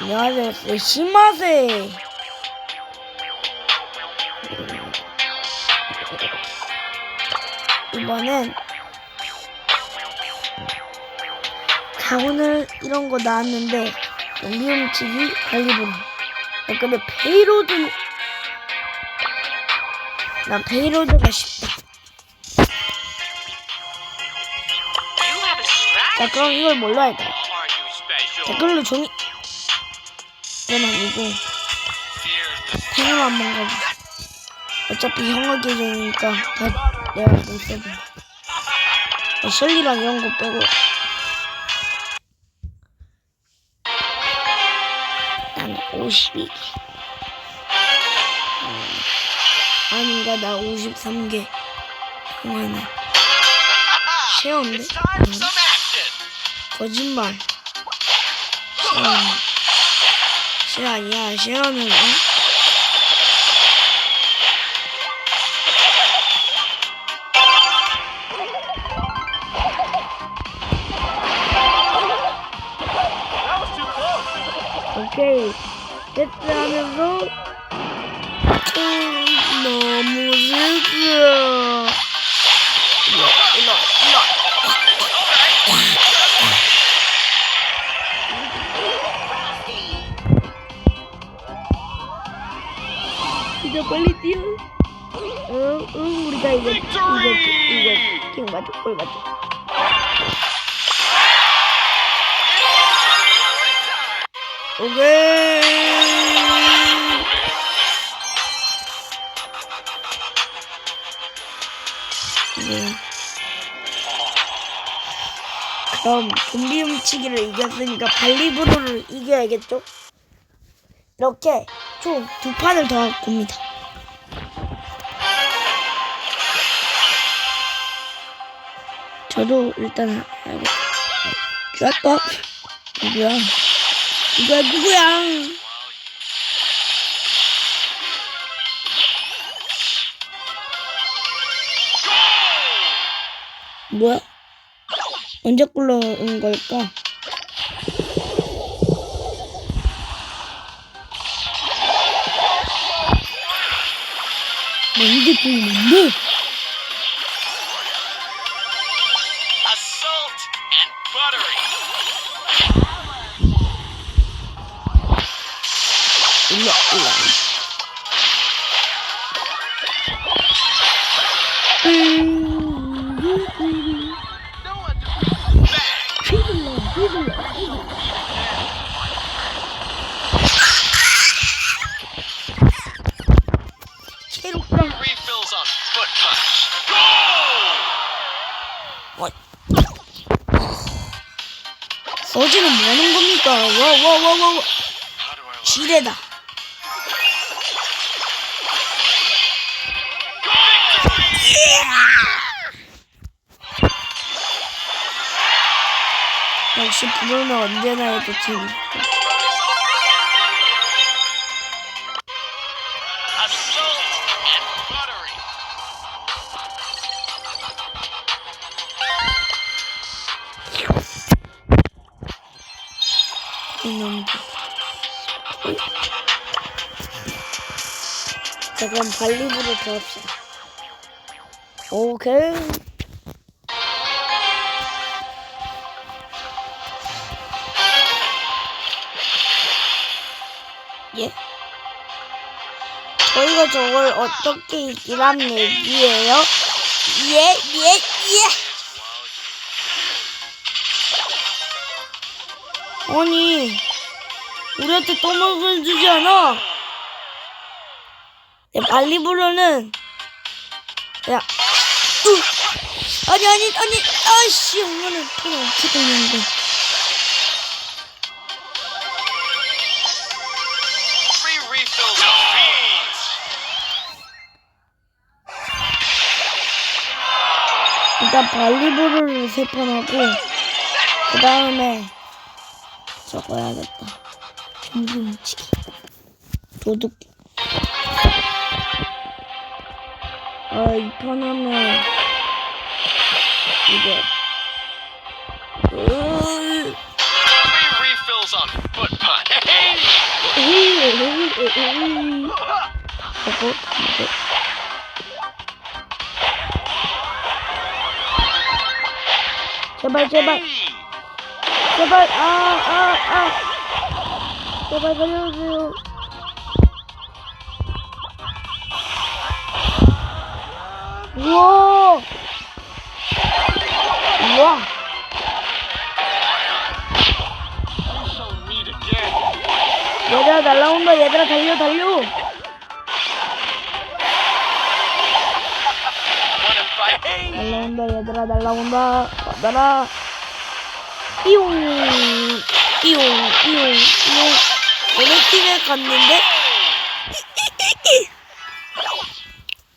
안녕하세요. 심마세. 이번엔 자 오늘 이런 거 나왔는데 미움치기 갈리브로 아, 근데 베이로드 난 베이로드가 쉽다. 자 그럼 이걸 뭘로 special? 댓글로 종이 이건 아니고 펜으로 한번 가자 어차피 형아 계정이니까 다 내가 못 써도 어, 셜리랑 이런 거 빼고. 난 52개 음, 아닌가? 나 53개. 형아는 쉐어인데? It's time for some action. 거짓말. 쉐어는 쉐어 아니야 쉐어는 어? That 빨리 뛰어 응, 응 우리가 이거 이거 이거 킹 맞죠? 골 맞죠? 오케이 네. 그럼 좀비 훔치기를 이겼으니까 발리브로를 이겨야겠죠? 이렇게 총 두 판을 더 할 겁니다. 저도 일단 알고 좋았다. 누구야? 누구야 누구야? 뭐야? 언제 굴러온 걸까? 뭔데 또 뭔데? 와, 와, 와, 와, 와. How do I look? 지뢰다. 역시 부르면 언제나 해도 재밌어. 자, 그럼 발리브로 더 합시다. 오케이. 예. 저희가 저걸 어떻게 이기란 얘기예요? 예, 예, 예. 아니, 우리한테 떠먹을 주지 않아. 야, 발리브로는, 야, 으, 아니, 아니, 아니, 아씨, 오늘은 돈 어떻게 beans. 일단 발리브로를 세판 하고, 그 다음에, 저거 해야겠다. 좀비 훔치기. 도둑. 아, 이판 하면, 이거. 으, Free refills on foot punch. 하고 이제 제발 제발 우와 우와. 얘들아 날라온다 얘들아 달려 달려? 날라온다 얘들아 날라온다 받아라 삐용 삐용 삐용 삐용 어느 팀에 갔는데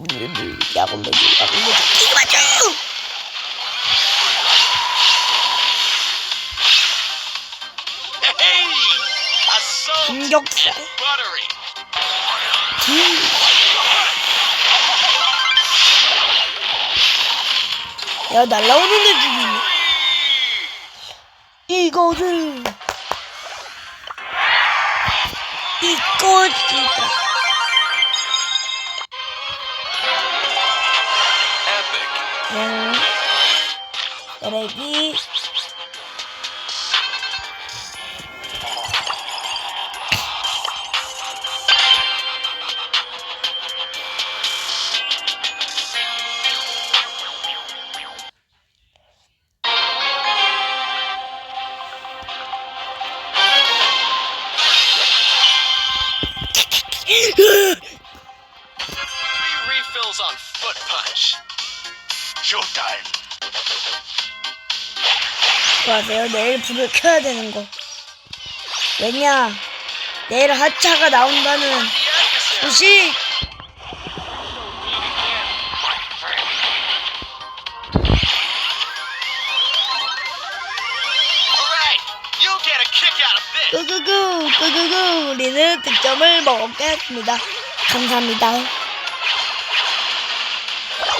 야구 매주 야구 매주 이거 맞아 Hey! Assault 공격사 and buttery. 야 날라오는 애 죽이네. 이거는 이거지다 Epic. 응. Showtime. 좋아하세요. 내일 불을 켜야 되는 거. 왜냐? 내일 하차가 나온다는. 소식. 꾸꾸꾸 꾸꾸꾸 우리는 득점을 먹겠습니다. 감사합니다.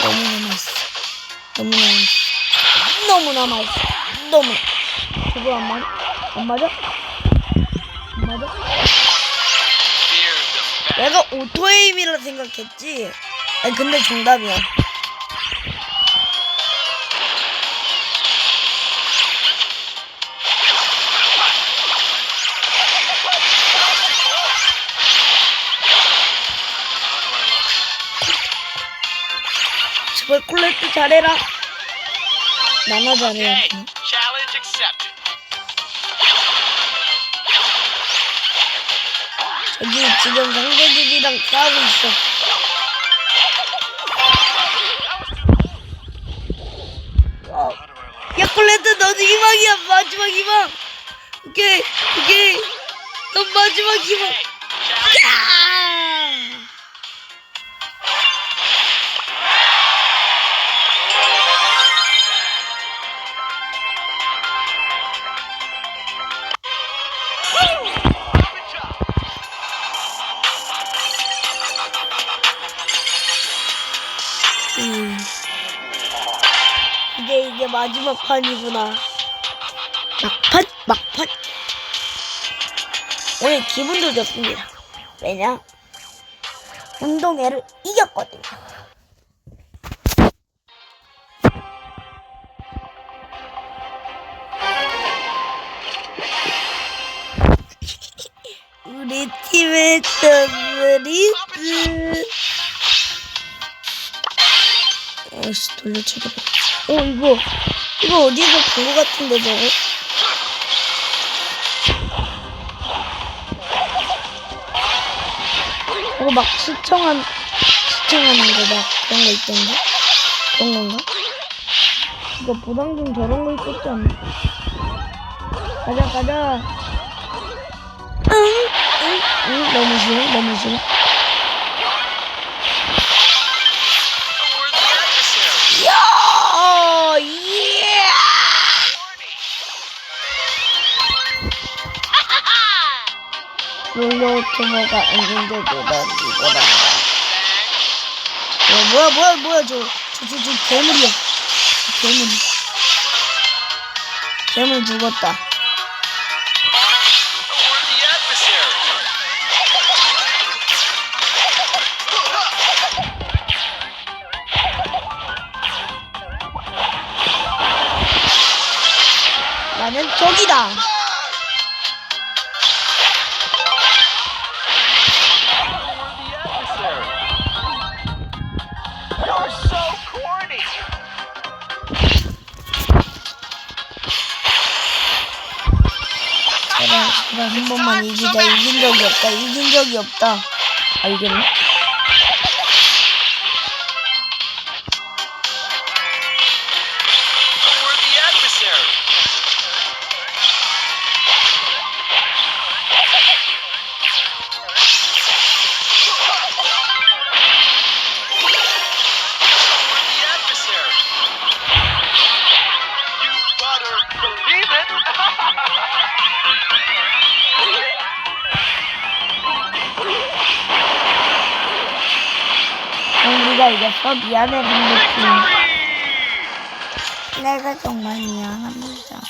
너무나 맛있어. 너무나. 너무나 맛있어. 너무. 저거 안 맞아? 안 맞아? 안 맞아? 내가 오토에임이라 생각했지. 아니 근데 정답이야. 제발 콜렉트 잘해라. 나나 잘해. 저기 지금 상대들이랑 싸우고 있어. 어? 야 콜렉트 너는 희망이야 마지막 희망. 오케이 오케이. 넌 마지막 희망. 마지막 판이구나. 막판 막판. 오늘 기분도 좋습니다. 왜냐? 운동회를 이겼거든요. 우리 팀의 더블리스. 아씨 돌려치기. 어 이거 이거 어디서 본 것 같은데 저거. 이거 막 시청한 시청하는 거 막 그런 거 있던데 그런 건가? 이거 보상금 저런 거 있었지 않나? 가자 가자. 응, 응, 응, 너무 싫어, 너무 싫어. 롤러 오토모가 있는데도 난 이거라. 야, 뭐야, 뭐야, 뭐야, 저, 저, 저, 저, 괴물이야. 괴물. 괴물 죽었다. 나는 저기다. 제발, 한 번만 이기자. 이긴 적이 없다. 이긴 적이 없다. 알겠네? Believe it. 우리가 이겼어. 미안해. Victory! 내가 정말 미안합니다.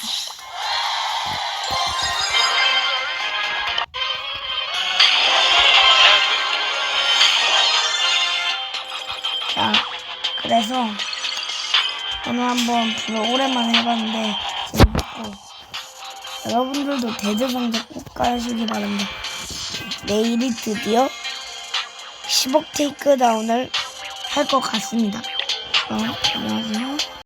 자, 그래서 오늘 한번 프로 오랜만에 해봤는데 재밌고 여러분들도 대대성적 꼭 가시기 바랍니다. 내일이 드디어 10억 테이크다운을 할 것 같습니다. 그럼 안녕하세요.